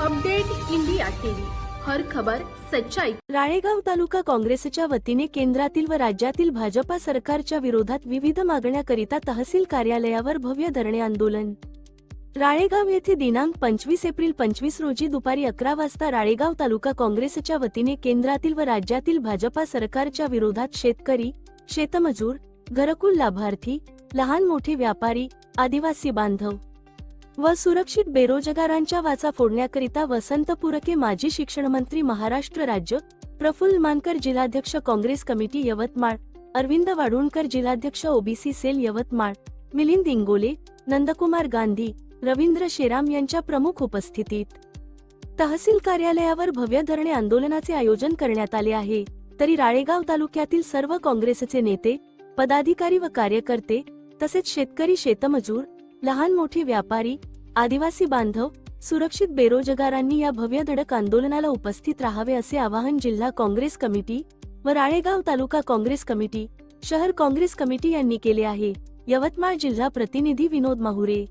Update India TV. हर खबर सच्चाई. राळेगाव तालुका काँग्रेसच्या वतीने केंद्रातील व राज्यातील भाजपा सरकारच्या विरोधात विविध मागण्याकरिता तहसील कार्यालयावर भव्य धरणे आंदोलन. राळेगाव येथे दिनांक पंचवीस एप्रिल पंचवीस रोजी दुपारी अकरा वाजता राळेगाव तालुका काँग्रेसच्या वतीने केंद्रातील व राज्यातील भाजपा सरकारच्या विरोधात शेतकरी शेतमजूर घरकुल लाभार्थी लहान मोठे व्यापारी आदिवासी बांधव व सुरक्षित बेरोजगारांच्या वाचा फोडण्याकरिता वसंत पुरके माजी शिक्षणमंत्री महाराष्ट्र राज्य प्रफुल्ल मानकर जिल्हाध्यक्ष काँग्रेस कमिटी यवतमाळ अरविंद वाडुणकर जिल्हाध्यक्ष ओबीसी सेल यवतमाळ मिलिंद इंगोले नंदकुमार गांधी रवींद्र शेराम यांच्या प्रमुख उपस्थितीत. तहसील कार्यालयावर भव्य धरणे आंदोलनाचे आयोजन करण्यात आले आहे. तरी राळेगाव तालुक्यातील सर्व काँग्रेसचे नेते पदाधिकारी व कार्यकर्ते तसेच शेतकरी शेतमजूर लहान मोठे व्यापारी आदिवासी बांधव सुरक्षित बेरोजगारांनी या भव्य धडक आंदोलनाला उपस्थित राहावे असे आवाहन जिल्हा काँग्रेस कमिटी व राळेगाव तालुका काँग्रेस कमिटी शहर काँग्रेस कमिटी यांनी केले आहे. यवतमाळ जिल्हा प्रतिनिधी विनोद माहुरे.